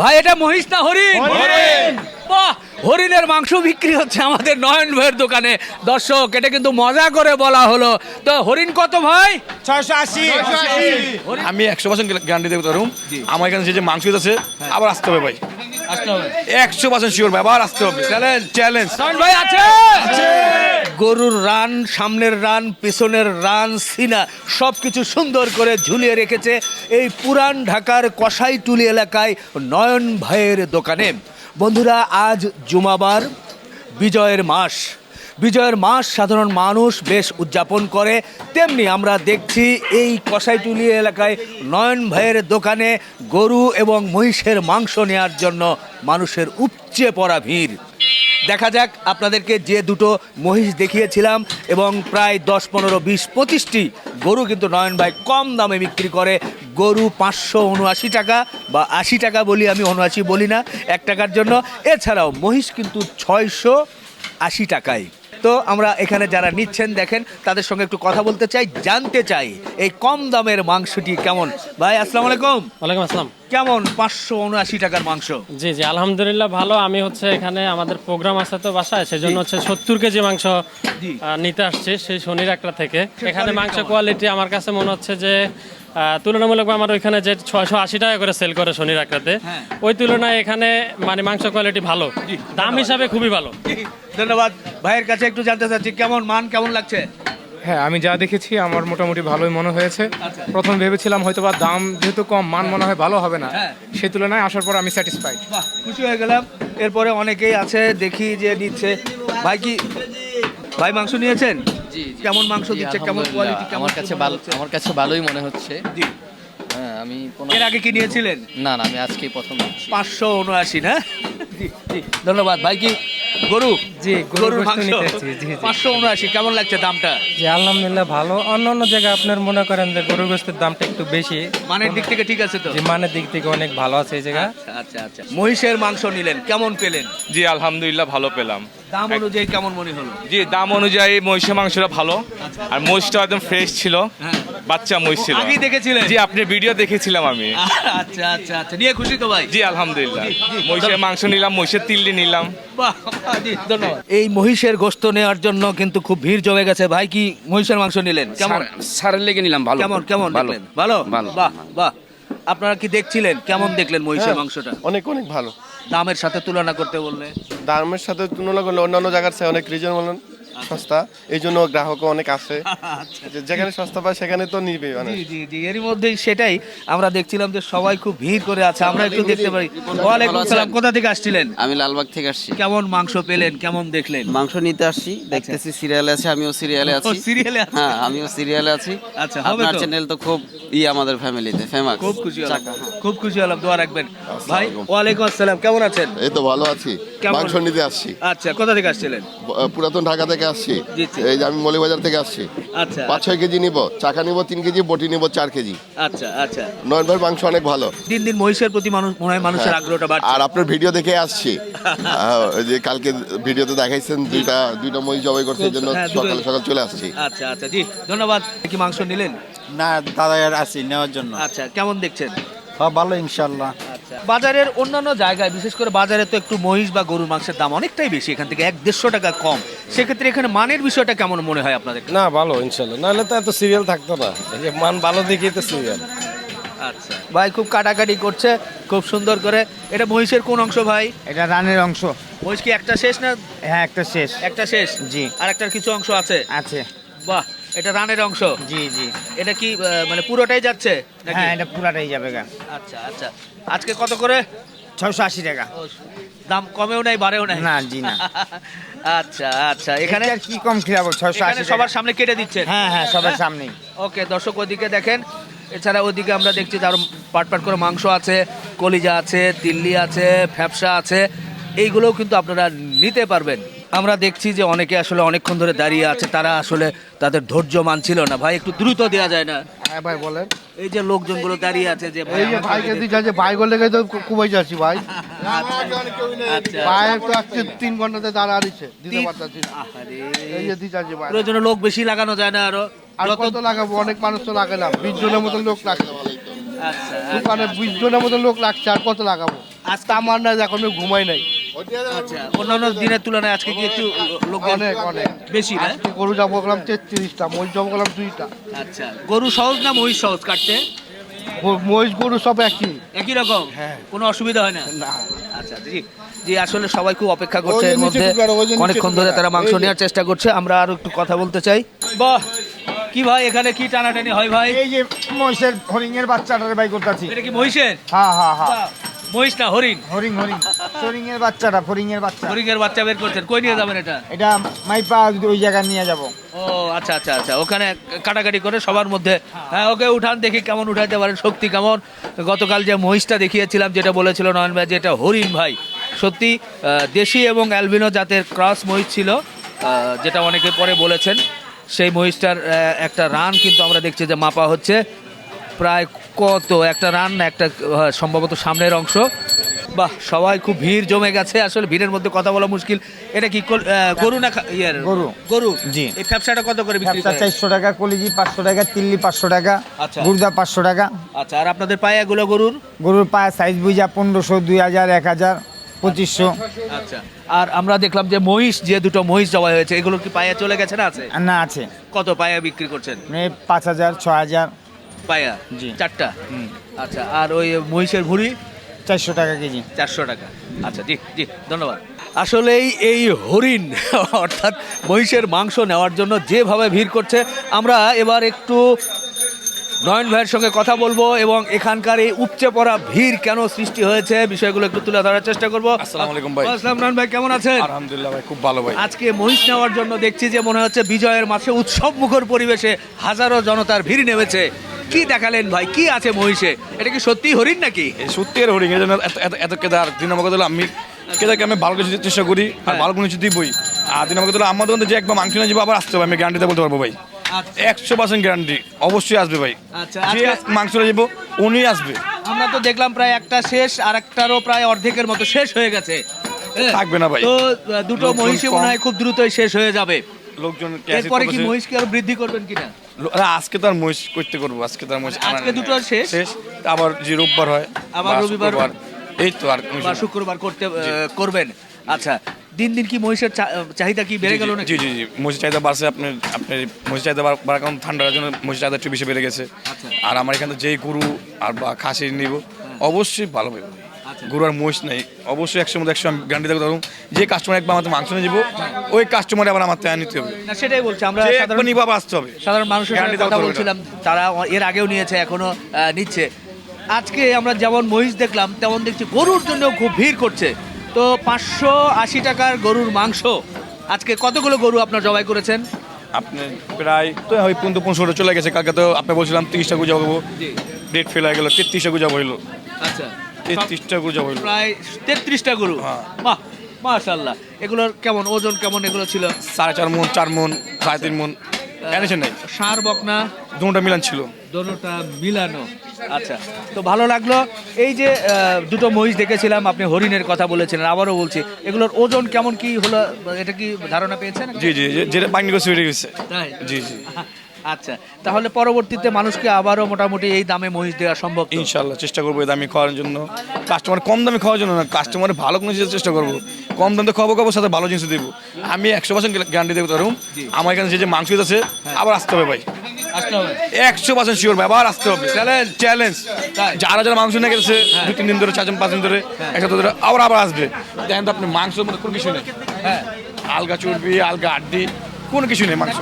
ভাই এটা মহিষ না হরিণ? বাহ হরিণের মাংস বিক্রি হচ্ছে আমাদের নয়ন ভাইয়ের দোকানে। দর্শক এটা কিন্তু মজা করে বলা হলো। তো হরিণ কত ভাই? ছয়শো আশি। আমি একশো পার্সেন্ট গ্যারান্টি দেবো তরুণ আমার এখানে যে যে মাংস আছে আবার আসতে হবে ভাই। আসতে হবে। একশো পার্সেন্ট শিওর ভাই আবার আসতে হবে। চ্যালেঞ্জ চ্যালেঞ্জ নয়ন ভাই আছে। গরুর রান, সামনের রান, পেছনের রান, সিনা সব কিছু সুন্দর করে ঝুলিয়ে রেখেছে এই পুরান ঢাকার কসাইটুলি এলাকায় নয়ন ভাইয়ের দোকানে। বন্ধুরা, আজ জুমাবার, বিজয়ের মাস। বিজয়ের মাস সাধারণ মানুষ বেশ উদযাপন করে। তেমনি আমরা দেখছি এই কসাইটুলি এলাকায় নয়ন ভাইয়ের দোকানে গরু এবং মহিষের মাংস নেয়ার জন্য মানুষের উপচে পড়া ভিড়। দেখা যাক আপনাদেরকে যে দুটো মহিষ দেখিয়েছিলাম এবং প্রায় দশ, পনেরো, বিশ, পঁচিশটি গরু কিন্তু নয়ন ভাই কম দামে বিক্রি করে। গরু পাঁচশো উনআশি টাকা বা আশি টাকা বলি আমি, উনআশি বলি না, এক টাকার জন্য। এছাড়াও মহিষ কিন্তু ছয়শো আশি টাকায়। তো আমরা এখানে যারা নিচ্ছেন দেখেন তাদের সঙ্গে একটু কথা বলতে চাই জানতে চাই এই কম দামের মাংসটি কেমন? ভাই আসসালামু আলাইকুম। ওয়ালাইকুম আসসালাম। কেমন? পাঁচশো উনআশি টাকার মাংস। জি জি আলহামদুলিল্লাহ ভালো। আমি হচ্ছে এখানে আমাদের প্রোগ্রাম আছে তো বাসায় সেজন্য হচ্ছে সত্তর কেজি মাংস নিতে আসছি সেই শনির একটা থেকে। এখানে মাংস কোয়ালিটি আমার কাছে মনে হচ্ছে যে তুলনামূলক আমার ওইখানে যে ছয়শো আশি টাকা করে সেল করে শনির একটাতে হ্যাঁ। ওই তুলনায় এখানে মানে মাংস কোয়ালিটি ভালো। দাম হিসাবে খুবই ভালো। ধন্যবাদ। ভাইয়ের কাছে একটু জানতে চাচ্ছি কেমন মান কেমন লাগছে? হ্যাঁ আমি যা দেখেছি আমার মোটামুটি ভালোই মনে হয়েছে। আচ্ছা। প্রথম ভেবেছিলাম হয়তো বা দাম যেহেতু কম মান মনে হয় ভালো হবে না। হ্যাঁ। সেই তুলনায় আসার পর আমি স্যাটিসফাইড বাহ খুশি হয়ে গেলাম। এরপরে অনেকেই আছে দেখি যে নিচ্ছে। ভাই কি ভাই মাংস নিয়েছেন। কেমন মাংস দিচ্ছে কেমন কোয়ালিটি আমার কাছে ভালো আমার কাছে ভালোই মনে হচ্ছে। জি। হ্যাঁ আমি কোনো এর আগে কি নিয়েছিলেন? না না আমি আজকেই প্রথম নিচ্ছি। পাঁচশো উনআশি না? জি জি ধন্যবাদ। ভাই কি গরু? জি, গরুর মাংস। নিতে এসেছি, জি, জি। পাঁচশো উনআশি কেমন লাগছে দামটা? জি আলহামদুলিল্লাহ ভালো। অন্য অন্য জায়গায় আপনার মনে করেন যে গরুর গোস্তের দামটা একটু বেশি। মানের দিক থেকে ঠিক আছে তো? যে মানের দিক থেকে অনেক ভালো আছে এই জায়গা। আচ্ছা আচ্ছা আচ্ছা। মহিষের মাংস নিলেন কেমন পেলেন? জি আলহামদুলিল্লাহ ভালো পেলাম। দাম অনুযায়ী কেমন মনে হলো? জি দাম অনুযায়ী মহিষের মাংসটা ভালো। আর মহিষটা একদম ফ্রেশ ছিল। হ্যাঁ। বাচ্চা মহিষ ছিল। আগেই দেখেছিলেন? জি আপনি ভিডিও দেখেছিলাম আমি। আচ্ছা আচ্ছা আচ্ছা। নিয়ে খুশি তো ভাই? জি আলহামদুলিল্লাহ। মহিষের মাংস নিলাম মহিষের তিল্লি নিলাম। ধন্যবাদ। এই মহিষের গোস্ত নেওয়ার জন্য কিন্তু খুব ভিড় জমে গেছে। ভাই কি মহিষের মাংস নিলেন? কেমন? সারের লেগে নিলাম ভালো। কেমন কেমন ভালো। ভালো? ভালো, বাহ বাহ। আপনারা কি দেখছিলেন? কেমন দেখলেন মহিষের মাংসটা? অনেক অনেক ভালো। দামের সাথে তুলনা করতে বললে? দামের সাথে তুলনা করলে অন্যান্য জায়গার চেয়ে অনেক রিজনেবল সস্তা। এই জন্য গ্রাহকও অনেক আছে যেখানে সস্তা পায় সেখানে তো নিবে মানে জি জি জি। এরই মধ্যেই সেটাই আমরা দেখছিলাম যে সবাই খুব ভিড় করে আছে। আমরা একটু দেখতে পারি। ওয়ালাইকুম সালাম কোথা থেকে আসছিলেন? আমি লালবাগ থেকে আসছি। কেমন মাংস পেলেন? কেমন দেখলেন? মাংস নিতে আসছি। দেখতেছি সিরিয়ালে আছে আমিও সিরিয়ালে আছি। সিরিয়ালে হ্যাঁ আমিও সিরিয়ালে আছি। আচ্ছা, আপনার চ্যানেল তো খুব ই আমাদের ফ্যামিলিতে ফেমাস খুব খুশি হলাম। খুব খুশি হলাম দোয়া রাখবেন। ভাই ওয়ালাইকুম আসসালাম কেমন আছেন? এই তো ভালো আছি। মাংস নিতে আসছি। আচ্ছা কোথা থেকে আসছিলেন? পুরাতন ঢাকা থেকে আসছি। জি, জি। এই যে আমি মলিবাজার থেকে আসছি। আচ্ছা। পাঁচ ছয় কেজি নিব চাকা নিব তিন কেজি বটি নিব চার কেজি। আচ্ছা আচ্ছা। নয়ন ভাই মাংস অনেক ভালো। দিন দিন মহিষের প্রতি মানুষ মনে হয় মানুষের আগ্রহটা বাড়ছে। আর আপনার ভিডিও দেখে আসছি। যে কালকে ভিডিওতে দেখাইছেন দুইটা দুইটা মহিষ জবাই করছে জন্য হ্যাঁ, সকাল সকাল চলে আসছি। আচ্ছা আচ্ছা। জি ধন্যবাদ। কি মাংস নিলেন? না দাদা আর আসি নেওয়ার জন্য। আচ্ছা কেমন দেখছেন? হ্যাঁ ভালো ইনশাল্লাহ আচ্ছা বাজারের অন্যান্য জায়গায় বিশেষ করে বাজারে তো একটু মহিষ বা গরুর মাংসের দাম অনেকটাই বেশি এখান থেকে এক দেড়শো টাকা কম। সেক্ষেত্রে এখানে মানের বিষয়টা কেমন মনে হয় আপনাদের? না ভালো ইনশাল্লাহ নাহলে তো এত সিরিয়াল থাকতো না। এই যে মান ভালো দেখেই তো সিরিয়াল আচ্ছা। ভাই খুব কাটাকাটি করছে খুব সুন্দর করে। এটা মহিষের কোন অংশ ভাই? এটা রানের অংশ। মহিষ কি একটা শেষ না? হ্যাঁ একটা শেষ। একটা শেষ? জি। আর একটার কিছু অংশ আছে? আছে। বাহ! এটা রানের অংশ? জি জি। এটা কি মানে পুরোটাই যাচ্ছে হ্যাঁ এটা পুরাটাই যাবে গা। আচ্ছা আচ্ছা। আজকে কত করে? ছয়শো আশি টাকা। দাম কমেও নাই বাড়েও নাই। না, জি না। আচ্ছা আচ্ছা। এখানে আর কি কম খিলাবো ছয়শো এখানে আশি সবার সামনে কেটে দিচ্ছে। হ্যাঁ হ্যাঁ সবার সামনেই। ওকে দর্শক ওদিকে দেখেন। এছাড়া ওদিকে আমরা দেখছি তার পাট পাট করে মাংস আছে কলিজা আছে দিল্লি আছে ফ্যাপসা আছে। এইগুলোও কিন্তু আপনারা নিতে পারবেন। আমরা দেখছি যে অনেকে আসলে অনেকক্ষণ ধরে দাঁড়িয়ে আছে তারা আসলে তাদের ধৈর্য মানছিল না। ভাই একটু দ্রুত দেওয়া যায় না? হ্যাঁ ভাই বলেন। এই যে লোকজনগুলো দাঁড়িয়ে আছে যে ভাই আমাকে ভাইকে দিতে- দিচ্ছে ভাই বলে তো কুবাই যাচ্ছি ভাই। আচ্ছা, ভাই। একটু আসছে তিন ঘন্টাতে দাঁড়া দিচ্ছে দিতে পারতাছি। এই যে দিচ্ছে আছে ভাই। প্রয়োজনে লোক বেশি লাগানো যায় না আরও। আর কত লাগাবো? অনেক মানুষ তো লাগে না। বিশ জনের মতো লোক লাগে। আচ্ছা। দোকানে বিশ জনের মতো লোক লাগছে আর কত লাগাবো? আজকে আমার না এখন ঘুমাই নাই। আচ্ছা অন্যান্য দিনের তুলনায় আজকে কি একটু লোক অনেক অনেক। বেশি না গরু জমা করলাম তেত্রিশটা মহিষ জমা করলাম দুইটা। আচ্ছা গরু সহজ না মহিষ সহজ কাটতে? মহিষ গরু সব একই। একই রকম? হ্যাঁ। কোনো অসুবিধা হয় না? না। আচ্ছা জি জি আসলে সবাই খুব অপেক্ষা করছে এর মধ্যে। অনেকক্ষণ ধরে তারা মাংস নেওয়ার চেষ্টা করছে আমরা আরও একটু কথা বলতে চাই। বাহ! কি ভাই এখানে কি টানাটানি হয় ভাই? এই যে মহিষের হরিং এর বাচ্চাটারে বাই করতেছি। এটা কি মহিষের? হ্যাঁ হ্যাঁ হ্যাঁ। মহিষ না হরিণ? হরিং হরিং হরিং এর বাচ্চাটা ফরিং এর বাচ্চা। হরিণের বাচ্চা বের করছেন। কই নিয়ে যাবেন এটা? এটা মাইপা ওই জায়গায় নিয়ে যাব। ও আচ্ছা আচ্ছা আচ্ছা। ওখানে কাটাকাটি করে সবার মধ্যে হ্যাঁ। ওকে উঠান দেখি কেমন উঠাইতে পারেন শক্তি কেমন। গতকাল যে মহিষটা দেখিয়েছিলাম যেটা বলেছিল নয়ন ভাই যেটা হরিণ ভাই। সত্যি দেশি এবং অ্যালবিনো জাতের ক্রস মহিষ ছিল যেটা অনেকে পরে বলেছেন। সেই মহিষটার একটা রান কিন্তু আমরা দেখছি যে মাপা হচ্ছে। প্রায় কত একটা রান একটা সম্ভবত সামনের অংশ। বাহ সবাই খুব ভিড় জমে গেছে আসলে ভিড়ের মধ্যে কথা বলা মুশকিল। এটা কি গরু না ইয়ের? গরু। গরু? জি। এই ফ্যাপসাটা কত করে বিক্রি করে চারশো টাকা কলিজি পাঁচশো টাকা তিল্লি পাঁচশো টাকা আচ্ছা। গুর্দা পাঁচশো টাকা। আচ্ছা আর আপনাদের পায়ে এগুলো গরুর? গরুর পায়ে সাইজ বুঝা পনেরোশো দুই হাজার এক হাজার পঁচিশশো। আচ্ছা আর আমরা দেখলাম যে মহিষ যে দুটো মহিষ জবাই হয়েছে এগুলো কি পায়া চলে গেছে না আছে? না আছে। কত পায়া বিক্রি করছেন? মানে পাঁচ হাজার ছ হাজার। পায়া? জি। চারটা? আচ্ছা আর ওই মহিষের ভুঁড়ি? চারশো টাকা কেজি। চারশো টাকা। আচ্ছা জি জি ধন্যবাদ। আসলেই এই হরিণ অর্থাৎ মহিষের মাংস নেওয়ার জন্য যেভাবে ভিড় করছে আমরা এবার একটু নয়ন ভাইয়ের সঙ্গে কথা বলব এবং এখানকার এই উপচে পড়া ভিড় কেন সৃষ্টি হয়েছে বিষয়গুলো একটু তুলে ধরার চেষ্টা করব। আসসালামু আলাইকুম ভাই। আসসালাম নয়ন ভাই কেমন আছেন? আলহামদুলিল্লাহ ভাই খুব ভালো ভাই। আজকে মহিষ নেওয়ার জন্য দেখছি যে মনে হচ্ছে বিজয়ের মাসে উৎসব মুখর পরিবেশে হাজারো জনতার ভিড় নেমেছে। কি দেখালেন ভাই? কি আছে মহিষে? এটা কি সত্যি হরিণ নাকি? সত্যি এর হরিং এর জন্য এত এত এত কেদার দিন আমাকে দিল আমি কেদারকে আমি ভালো কিছু চেষ্টা করি আর হ্যাঁ। ভালো কোনো কিছু দিবই আর দিন আমাকে দিল আমার দোকানে যে একবার মাংস নিয়ে যাব আবার আসতে হবে আমি গ্যারান্টিতে বলতে পারব ভাই। আচ্ছা। একশো পার্সেন্ট গ্যারান্টি অবশ্যই আসবে ভাই। আচ্ছা, যে মাংস নিয়ে যাব উনি আসবে। আমরা তো দেখলাম প্রায় একটা শেষ আর একটারও প্রায় অর্ধেকের মতো শেষ হয়ে গেছে। হ্যাঁ। থাকবে না ভাই। তো দুটো মহিষই মনে হয় খুব দ্রুতই শেষ হয়ে যাবে। লোকজন এরপরে কি মহিষকে আরও বৃদ্ধি করবেন কিনা? আজকে তো আর মহিষ করতে করব আজকে তো আর মহিষ আনা আজকে। দুটো শেষ? শেষ? আবার যে রোববার হয় আবার রবিবার- এই তো আর শুক্রবার করতে করবেন। আচ্ছা দিন দিন কি মহিষের চাহিদা কি বেড়ে গেল জি জি জি মহিষের চাহিদা বাড়ছে আপনার আপনার মহিষের চাহিদা বাড়ার কারণ ঠান্ডার জন্য মহিষের চাহিদা একটু বেশি বেড়ে গেছে। আচ্ছা। আর আমার এখানে যেই গরু আর বা খাসি নিব অবশ্যই ভালো হবে। আচ্ছা। গরু আর মহিষ নেই। অবশ্যই একশোর মধ্যে একশো আমি গ্যারান্টি দেবো ধরুন যে কাস্টমার একবার আমার মাংস নিয়ে যাব ওই কাস্টমার আবার আমার থেকে নিতে হবে। না সেটাই বলছি আমরা সাধারণ আসতে হবে। সাধারণ মানুষের কথা বলছিলাম তারা এর আগেও নিয়েছে এখনও নিচ্ছে। আজকে আমরা যেমন মহিষ দেখলাম তেমন দেখছি গরুর জন্য খুব ভিড় করছে। তো পাঁচশো আশি টাকার গরুর মাংস আজকে কতগুলো গরু আপনার জবাই করেছেন? আপনি প্রায় তো ওই পর্যন্ত পনেরোশো চলে গেছে কালকে তো আপনি বলছিলাম তিরিশটা গুজা হব ডেট ফেল হয়ে গেলো তেত্রিশটা গুজা হইল আচ্ছা। তেত্রিশটা গুজা হইল প্রায় তেত্রিশটা গরু। হ্যাঁ। বাহ মাশাল্লাহ এগুলোর কেমন ওজন কেমন এগুলো ছিল? সাড়ে চার মন চার মন সাড়ে তিন মন। টেনশন নেই সার বকনা? দুটা মিলান ছিল। দোনোটা মিলানো। আচ্ছা তো ভালো লাগল। এই যে দুটো মহিষ দেখেছিলাম আপনি হরিণের কথা বলেছিলেন আবারও বলছি এগুলোর ওজন কেমন কি হলো? এটা কি ধারণা পেয়েছেন? জি জি যেটা বাইন্ডিং করছে ওইটা গেছে তাই? জি জি। আচ্ছা তাহলে পরবর্তীতে মানুষকে আবারও মোটামুটি এই দামে মহিষ দেওয়া সম্ভব ইনশাল্লাহ চেষ্টা করব এই দামি খাওয়ার জন্য। কাস্টমার কম দামে খাওয়ার জন্য না কাস্টমার ভালো কোনো জিনিস চেষ্টা করব। কম দামে খাব খাব সাথে ভালো জিনিস দেবো। আমি একশো পার্সেন্ট গ্যারান্টি দেবো ধরুন আমার এখানে যে যে মাংস আছে আবার আসতে হবে ভাই। একশো পার্সেন্ট শিওর ভাই আবার আসতে হবে। চ্যালেঞ্জ চ্যালেঞ্জ যারা যারা মাংস নিয়ে গেছে দু তিন দিন ধরে চার পাঁচ দিন ধরে এক সপ্তাহ ধরে আবার আবার আসবে। দেখেন তো আপনি মাংসের মধ্যে কোনো কিছু নেই। হ্যাঁ। আলগা চর্বি আলগা আড্ডি কোনো কিছু নেই মাংস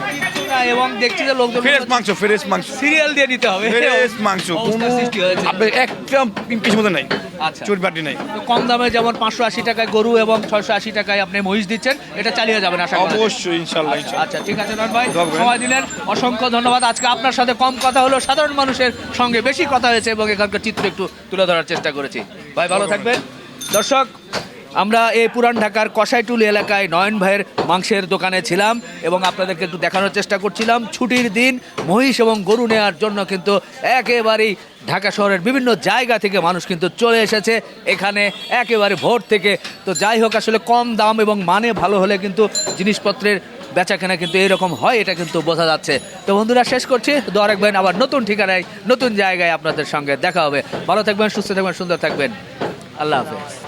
এবং দেখছি যে লোকজন ফ্রেশ মাংস ফ্রেশ মাংস। সিরিয়াল দিয়ে দিতে হবে। ফ্রেশ মাংস। কোনো আপনি একটা কিছু মধ্যে নাই। আচ্ছা। আড্ডি নাই। তো কম দামে যেমন পাঁচশো আশি টাকায় গরু এবং ছয়শো আশি টাকায় আপনি মহিষ দিচ্ছেন এটা চালিয়ে যাবেন আশা করা। অবশ্যই ইনশাল্লাহ ইনশাল্লাহ। আচ্ছা ঠিক আছে নন ভাই সময় দিলেন। অসংখ্য ধন্যবাদ। আজকে আপনার সাথে কম কথা হলো সাধারণ মানুষের সঙ্গে বেশি কথা হয়েছে এবং এখানকার চিত্র একটু তুলে ধরার চেষ্টা করেছি। ভাই ভালো থাকবেন। দর্শক আমরা এই পুরান ঢাকার কষাইটুলি এলাকায় নয়ন ভাইয়ের মাংসের দোকানে ছিলাম এবং আপনাদেরকে একটু দেখানোর চেষ্টা করছিলাম। ছুটির দিন মহিষ এবং গরু নেওয়ার জন্য কিন্তু একেবারেই ঢাকা শহরের বিভিন্ন জায়গা থেকে মানুষ কিন্তু চলে এসেছে। এখানে একেবারে ভোর থেকে। তো যাই হোক, আসলে কম দাম এবং মানে ভালো হলে কিন্তু জিনিসপত্রের বেচা কেনা কিন্তু এরকম হয়, এটা কিন্তু বোঝা যাচ্ছে। তো বন্ধুরা, শেষ করছি। দোয়া রাখবেন। আবার নতুন ঠিকানায়, নতুন জায়গায় আপনাদের সঙ্গে দেখা হবে। ভালো থাকবেন, সুস্থ থাকবেন, সুন্দর থাকবেন। আল্লাহ হাফেজ।